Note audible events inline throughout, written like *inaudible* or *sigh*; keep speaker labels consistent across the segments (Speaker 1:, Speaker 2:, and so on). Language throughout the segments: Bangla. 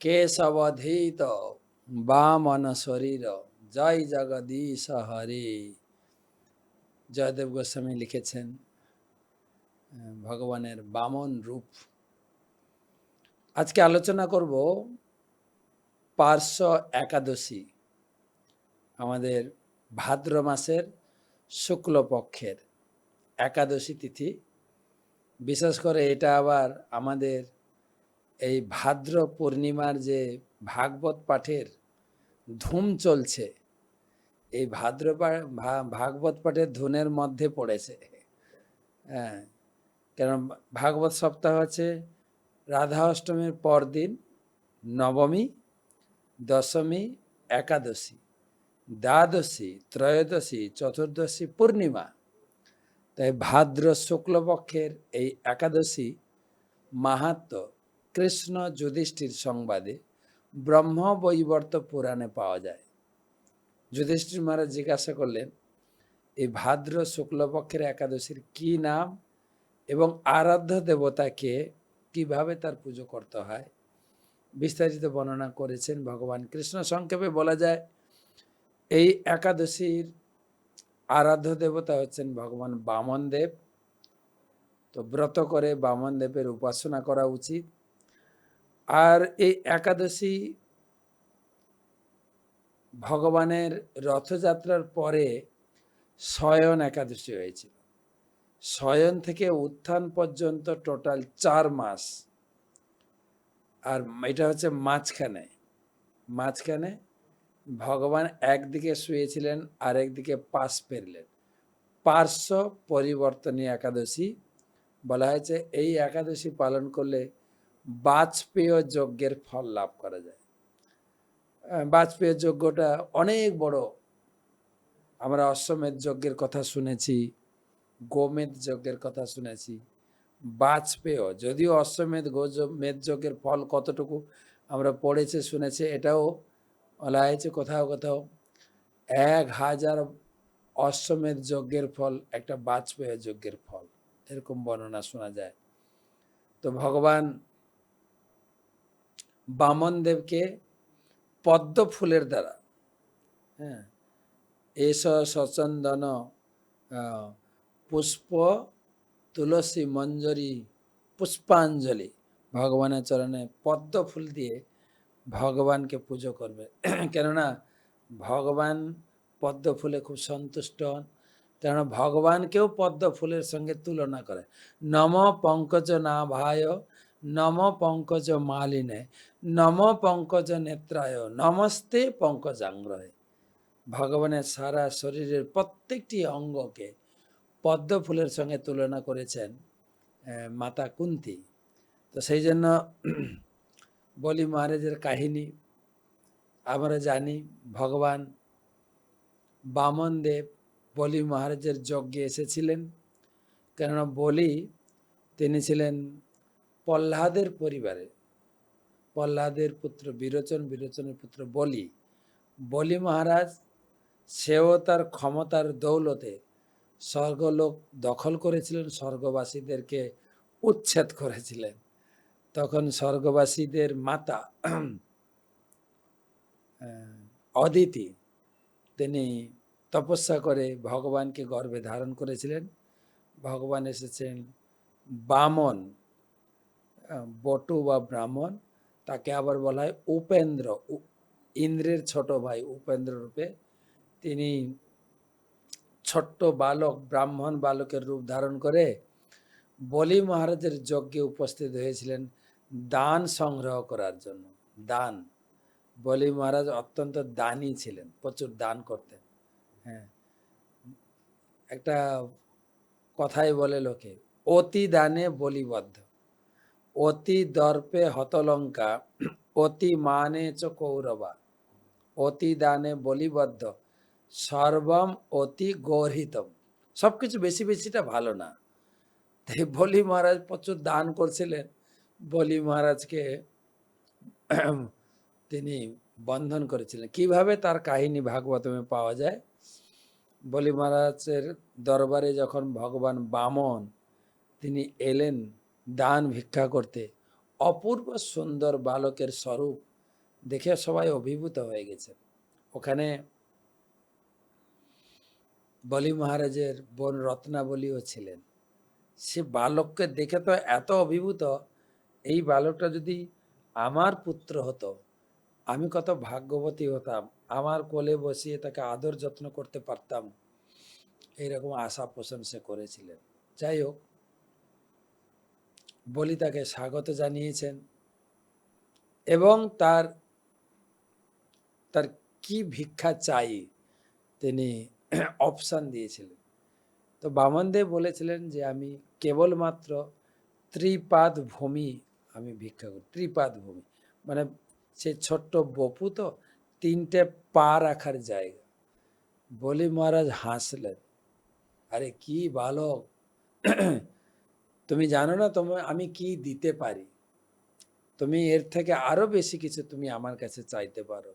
Speaker 1: কেশবধীত বামন শরীর জয় জগদীশ হরে জয়দেব গোস্বামী লিখেছেন, ভগবানের বামন রূপ। আজকে আলোচনা করব পার্শ্ব একাদশী, আমাদের ভাদ্র মাসের শুক্লপক্ষের একাদশী তিথি। বিশেষ করে এটা আবার আমাদের এই ভাদ্র পূর্ণিমার যে ভাগবত পাঠের ধুম চলছে, এই ভাদ্র ভাগবত পাঠের ধুনের মধ্যে পড়েছে। হ্যাঁ কারণ ভাগবত সপ্তাহ হচ্ছে রাধা অষ্টমীর পরদিন, নবমী, দশমী, একাদশী, দ্বাদশী, ত্রয়োদশী, চতুর্দশী, পূর্ণিমা। তাই ভাদ্র শুক্লপক্ষের এই একাদশী মাহাত্ম কৃষ্ণ যুধিষ্ঠির সংবাদে ব্রহ্ম বৈবর্ত পুরাণে পাওয়া যায়। যুধিষ্ঠির মহারাজ জিজ্ঞাসা করলেন এই ভাদ্র শুক্লপক্ষের একাদশীর কি নাম এবং আরাধ্য দেবতাকে কীভাবে তার পুজো করতে হয়? বিস্তারিত বর্ণনা করেছেন ভগবান কৃষ্ণ। সংক্ষেপে বলা যায়, এই একাদশীর আরাধ্য দেবতা হচ্ছেন ভগবান বামন দেব তো ব্রত করে বামন দেবের উপাসনা করা উচিত। আর এই একাদশী ভগবানের রথযাত্রার পরে শয়ন একাদশী হয়েছিল। শয়ন থেকে উত্থান পর্যন্ত টোটাল চার মাস। আর এটা হচ্ছে মাঝখানে। মাঝখানে ভগবান একদিকে শুয়েছিলেন আর একদিকে পাশ ফেরলেন পার্শ্ব পরিবর্তনী একাদশী বলা হয়েছে, এই একাদশী পালন করলে বাজপেয় যজ্ঞের ফল লাভ করা যায়। বাজপেয় যজ্ঞটা অনেক বড়। আমরা অশ্বমেধ যজ্ঞের কথা শুনেছি, গোমেধ যজ্ঞের কথা শুনেছি। বাজপেয়, যদিও অশ্বমেধ গোজ মেধ যজ্ঞের ফল কতটুকু আমরা পড়েছে, শুনেছে, এটাও বলা হয়েছে কোথাও কোথাও। এক হাজার অশ্বমেধ যজ্ঞের ফল, একটা বাজপেয় যজ্ঞের ফল, এরকম বর্ণনা শোনা যায়। তো ভগবান বামন দেবকে পদ্ম ফুলের দ্বারা। হ্যাঁ এস সচন্দন পুষ্প, তুলসী মঞ্জরি, পুষ্পাঞ্জলি ভগবানের চরণে পদ্ম ফুল দিয়ে ভগবানকে পুজো করবে। *clears throat* কেননা ভগবান পদ্ম ফুলে খুব সন্তুষ্ট হন, কেননা ভগবানকেও পদ্ম ফুলের সঙ্গে তুলনা করে। নম পঙ্কজ না ভায় নম পঙ্কজ মালিনে নম পঙ্কজ নেত্রায় নমস্তে পঙ্কজাঙ্গ্রহে ভগবানের সারা শরীরের প্রত্যেকটি অঙ্গকে পদ্ম ফুলের সঙ্গে তুলনা করেছেন মাতা কুন্তি তো সেই জন্য বলি মহারাজের কাহিনী আমরা জানি ভগবান বামন দেব বলি মহারাজের যজ্ঞে এসেছিলেন কেননা বলি তিনি ছিলেন প্রহ্লাদের পরিবারে, প্রহ্লাদের পুত্র বিরোচন, বিরোচনের পুত্র বলি। বলি মহারাজ, সেও তার ক্ষমতার দৌলতে স্বর্গলোক দখল করেছিলেন, স্বর্গবাসীদেরকে উচ্ছেদ করেছিলেন। তখন স্বর্গবাসীদের মাতা অদিতি, তিনি তপস্যা করে ভগবানকে গর্ভে ধারণ করেছিলেন। ভগবান এসেছেন বামন বটু বা ব্রাহ্মণ, তাকে আবার বলা হয় উপেন্দ্র। ইন্দ্রের ছোট ভাই উপেন্দ্র রূপে। তিনি ছোট্ট বালক, ব্রাহ্মণ বালকের রূপ ধারণ করে বলি মহারাজের যজ্ঞে উপস্থিত হয়েছিলেন দান সংগ্রহ করার জন্য। দান। বলি মহারাজ অত্যন্ত দানী ছিলেন, প্রচুর দান করতেন। হ্যাঁ। একটা কথাই বলে লোকে, অতি দানে বলিবদ্ধ। অতি দর্পে হতলঙ্কা, অতি মানে চ কৌরবা, অতি দানে বলিবদ্ধ, সর্বম অতি গর্হিতম। সব কিছু বেশি বেশিটা ভালো না। তাই বলি মহারাজ প্রচুর দান করছিলেন। বলি মহারাজকে তিনি বন্ধন করেছিলেন। কীভাবে তার কাহিনী ভাগবতমে পাওয়া যায়? বলি মহারাজের দরবারে যখন ভগবান বামন তিনি এলেন দান ভিক্ষা করতে। অপূর্ব সুন্দর বালকের স্বরূপ দেখে সবাই অভিভূত হয়ে গেছে। ওখানে বলি মহারাজের বোন রত্নাবলীও ছিলেন। সে বালককে দেখে তো এত অভিভূত, এই বালকটা যদি আমার পুত্র হতো, আমি কত ভাগ্যবতী হতাম, আমার কোলে বসিয়ে তাকে আদর যত্ন করতে পারতাম, এইরকম আশা পোষণ সে করেছিলেন। যাই হোক বলি তাকে স্বাগত জানিয়েছেন এবং তার তার কি ভিক্ষা চাই তিনি অপশান দিয়েছিলেন। তো বামনদেব বলেছিলেন যে, আমি কেবলমাত্র ত্রিপাদ ভূমি আমি ভিক্ষা করি। ত্রিপাদ ভূমি। মানে সে ছোট্ট বপু তো, তিনটে পা রাখার জায়গা। বলি মহারাজ হাসলেন, আরে কি বালক! তুমি জানো না তোমার আমি কি দিতে পারি? তুমি এর থেকে আরও বেশি কিছু তুমি আমার কাছে চাইতে পারো।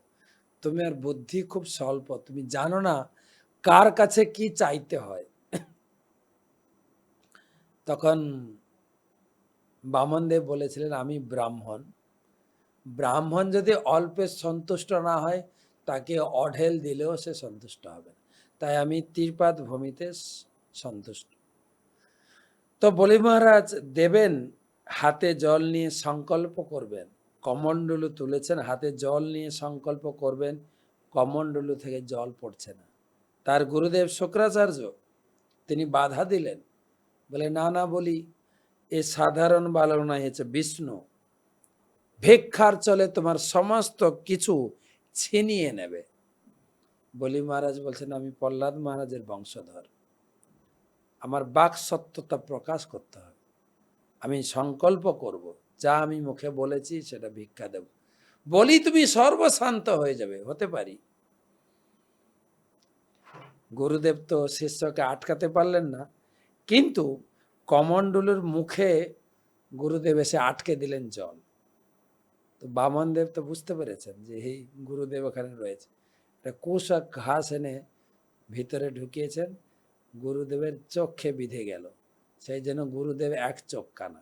Speaker 1: তুমি আর বুদ্ধি খুব স্বল্প, তুমি জানো না কার কাছে কি চাইতে হয়। তখন বামনদেব বলেছিলেন, আমি ব্রাহ্মণ। ব্রাহ্মণ যদি অল্পে সন্তুষ্ট না হয়, তাকে অঢেল দিলেও সে সন্তুষ্ট হবে তাই আমি তীরপাত ভূমিতে সন্তুষ্ট। তো বলি মহারাজ, দেবেন হাতে জল নিয়ে সংকল্প করবেন। কমণ্ডলু তুলেছেন, হাতে জল নিয়ে সংকল্প করবেন কমণ্ডলু থেকে জল পড়ছে না। তার গুরুদেব শুক্রাচার্য, তিনি বাধা দিলেন। বলে, না না, বলি, এ সাধারণ বালক নয় হচ্ছে বিষ্ণু। ভিক্ষার চলে তোমার সমস্ত কিছু ছিনিয়ে নেবে। বলি মহারাজ বলছেন, আমি প্রহ্লাদ মহারাজের বংশধর। আমার বাক সত্যতা প্রকাশ করতে হবে। আমি সংকল্প করব, যা আমি মুখে বলেছি সেটা ভিক্ষা দেব। বলি তুমি সর্বশান্ত হয়ে যাবে, হতে পারি। গুরুদেব তো শিষ্যকে আটকাতে পারলেন না, কিন্তু কমণ্ডলুর মুখে গুরুদেব এসে আটকে দিলেন জল। তো বামনদেব তো বুঝতে পেরেছেন যে এই গুরুদেব ওখানে রয়েছে। একটা কুশ ঘাস এনে ভিতরে ঢুকিয়েছেন গুরুদেবের চোখে বিধে গেল। সেই জন্য গুরুদেব এক চোখ কানা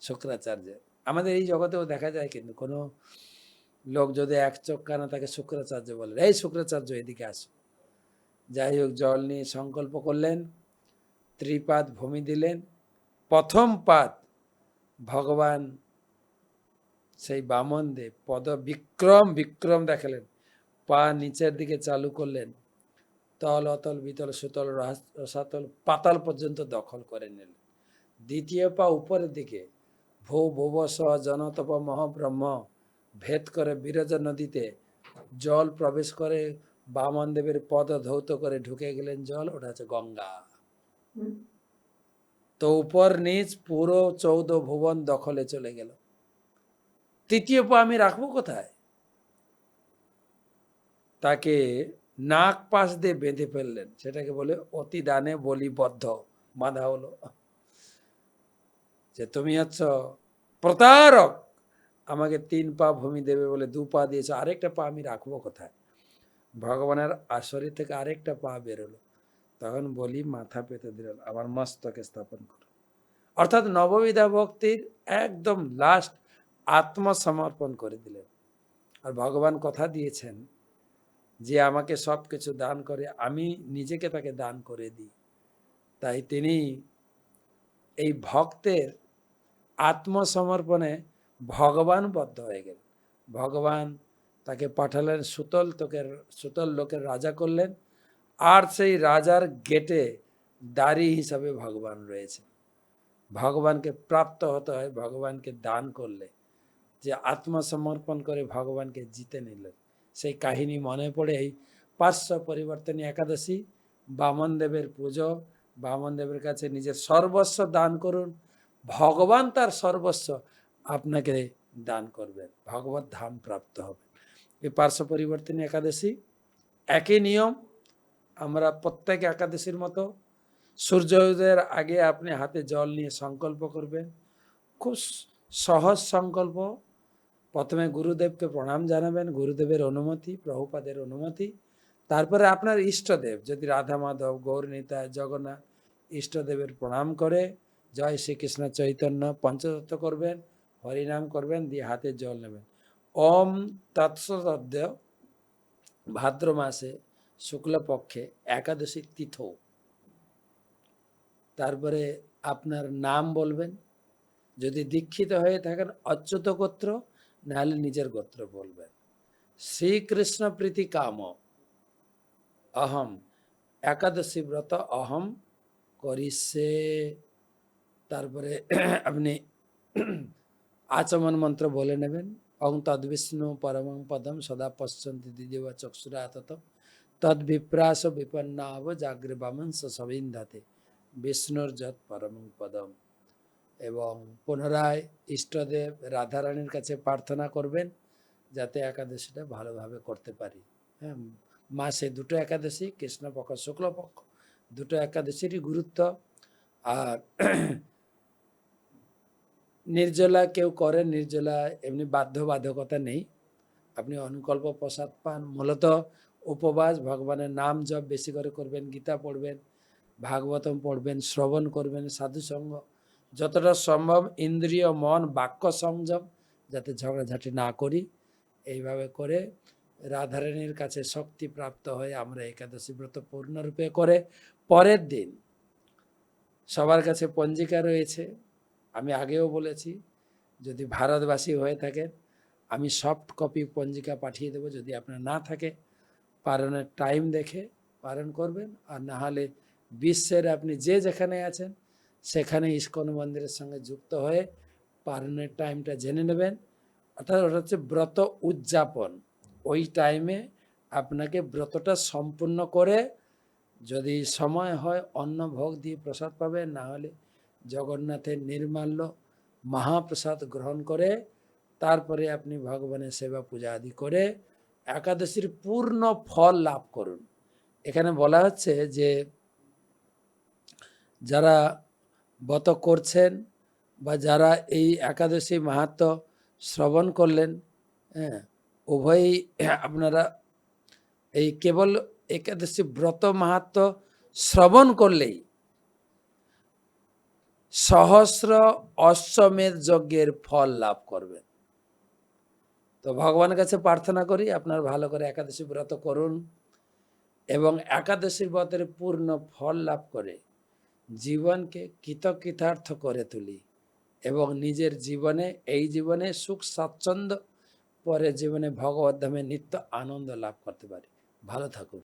Speaker 1: শুক্রাচার্যের আমাদের এই জগতেও দেখা যায় কিন্তু কোনো লোক যদি এক চোখ কানা তাকে শুক্রাচার্য বলে, এই শুক্রাচার্য, এদিকে আসো। যাই হোক, জল নিয়ে সংকল্প করলেন, ত্রিপাদ ভূমি দিলেন। প্রথম পাদ, ভগবান সেই বামন দেব পদ বিক্রম বিক্রম দেখালেন। পা নিচের দিকে চালু করলেন। তল অতল বিতল সুতল রসাতল পাতাল পর্যন্ত দখল করে নিলেন দ্বিতীয় পা উপরের দিকে ভূ ভুব স জনতপ মহাব্রহ্ম ভেদ করে বিরজা নদীতে জল প্রবেশ করে বামন দেবের পদ ধৌত করে ঢুকে গেলেন জল ওটা হচ্ছে গঙ্গা। তো উপর নিচ পুরো চৌদ্দ ভুবন দখলে চলে গেল। তৃতীয় পা আমি রাখব কোথায়? তাকে নাক পাশ দিয়ে বেঁধে ফেললেন। সেটাকে বলে অতি দানে বলিবদ্ধ। বাঁধা হলো। যে তুমি হচ্ছ প্রতারক, আমাকে তিন পা ভূমি দেবে বলে দু পা দিয়েছ, আরেকটা পা আমি রাখব কোথায়? ভগবানের আসরি থেকে আরেকটা পা বেরোলো। তখন বলি মাথা পেতে দিল, আমার মস্তকে স্থাপন করো। অর্থাৎ নববিধা ভক্তির একদম লাস্ট আত্মসমর্পণ করে দিলেন। আর ভগবান কথা দিয়েছেন যে আমাকে সব কিছু দান করে, আমি নিজেকে তাকে দান করে দিই। তাই তিনি এই ভক্তের আত্মসমর্পণে ভগবান বদ্ধ হয়ে গেলেন। ভগবান তাকে পাঠালেন, সুতল তোকের, সুতল লোকের রাজা করলেন। আর সেই রাজার গেটে দাড়ি হিসাবে ভগবান রয়েছে। ভগবানকে প্রাপ্ত হতে হয়, ভগবানকে দান করলে। যে আত্মসমর্পণ করে ভগবানকে জিতে নিলেন। সেই কাহিনী মনে পড়ে এই পার্শ্ব পরিবর্তনী একাদশী বামনদেবের পুজো বামনদেবের কাছে নিজের সর্বস্ব দান করুন। ভগবান তার সর্বস্ব আপনাকে দান করবেন। ভগবত ধাম প্রাপ্ত হবে। এই পার্শ্ব পরিবর্তনী একাদশী একই নিয়ম, আমরা প্রত্যেক একাদশীর মতো সূর্যোদয়ের আগে আপনি হাতে জল নিয়ে সংকল্প করবেন। খুব সহজ সংকল্প। প্রথমে গুরুদেবকে প্রণাম জানাবেন, গুরুদেবের অনুমতি, প্রভুপাদের অনুমতি। তারপরে আপনার ইষ্টদেব, যদি রাধা মাধব, গৌরনীতা, জগন্নাথ ইষ্টদেবের প্রণাম করে, জয় শ্রীকৃষ্ণ চৈতন্য পঞ্চদত্ত করবেন, হরিনাম করবেন, দিয়ে হাতে জল নেবেন। ওম তৎসদ্য ভাদ্র মাসে শুক্লপক্ষে একাদশী তীর্থ তারপরে আপনার নাম বলবেন। যদি দীক্ষিত হয়ে থাকেন অচ্যুত গোত্র নাহলে নিজের গোত্র বলবেন শ্রীকৃষ্ণ প্রীতি কাম। অহম। একাদশী ব্রত অহম করিছে। তারপরে আপনি আচমন মন্ত্র বলে নেবেন। অং তদ্বিষ্ণু পরমং পদম সদা পশ্যন্তি দিদিব চক্ষুরা তত তদ বিপ্রাস বিপন্নাব জাগ্রে বামংস সবিন্ধাতে বিষ্ণুর যৎ পরমং পদম। এবং পুনরায় ইষ্টদেব রাধারানীর কাছে প্রার্থনা করবেন যাতে একাদশীটা ভালোভাবে করতে পারি। হ্যাঁ মাসে দুটো একাদশী কৃষ্ণপক্ষ শুক্লপক্ষ দুটো একাদশীরই গুরুত্ব। আর নির্জলা কেউ করে নির্জলা এমনি বাধ্যবাধকতা নেই। আপনি অনুকল্প প্রসাদ পান, মূলত উপবাস, ভগবানের নাম জপ বেশি করে করবেন, গীতা পড়বেন, ভাগবতম পড়বেন, শ্রবণ করবেন, সাধুসঙ্গ যতটা সম্ভব ইন্দ্রিয়, মন, বাক্য সংযম যাতে ঝগড়াঝাটি না করি। এইভাবে করে রাধারানীর কাছে শক্তি প্রাপ্ত হয়ে আমরা একাদশী ব্রত পূর্ণরূপে করে পরের দিন সবার কাছে পঞ্জিকা রয়েছে। আমি আগেও বলেছি, যদি ভারতবাসী হয়ে থাকেন আমি সফট কপি পঞ্জিকা পাঠিয়ে দেবো। যদি আপনার না থাকে পালনের টাইম দেখে পালন করবেন। আর না হলে বিশ্বের আপনি যে যেখানে আছেন সেখানে ইস্কন মন্দিরের সঙ্গে যুক্ত হয়ে পালনের টাইমটা জেনে নেবেন। অর্থাৎ ওটা হচ্ছে ব্রত উদযাপন। ওই টাইমে আপনাকে ব্রতটা সম্পূর্ণ করে যদি সময় হয় অন্ন ভোগ দিয়ে প্রসাদ পাবেন না হলে জগন্নাথের নির্মাল্য মহাপ্রসাদ গ্রহণ করে তারপরে আপনি ভগবানের সেবা পূজা আদি করে একাদশীর পূর্ণ ফল লাভ করুন। এখানে বলা হচ্ছে যে যারা ব্রত করছেন বা যারা এই একাদশী মাহাত্ম শ্রবণ করলেন হ্যাঁ উভয়ই আপনারা এই কেবল একাদশী ব্রত মাহাত্ম শ্রবণ করলেই সহস্র অশ্বমেধ যজ্ঞের ফল লাভ করবেন। তো ভগবানের কাছে প্রার্থনা করি আপনার ভালো করে একাদশী ব্রত করুন এবং একাদশী ব্রতের পূর্ণ ফল লাভ করে জীবনকে কৃতকৃতার্থ করে তুলি এবং নিজের জীবনে, এই জীবনে সুখ, স্বাচ্ছন্দ্য পরে জীবনে ভগবত ধামে নিত্য আনন্দ লাভ করতে পারি। ভালো থাকুন।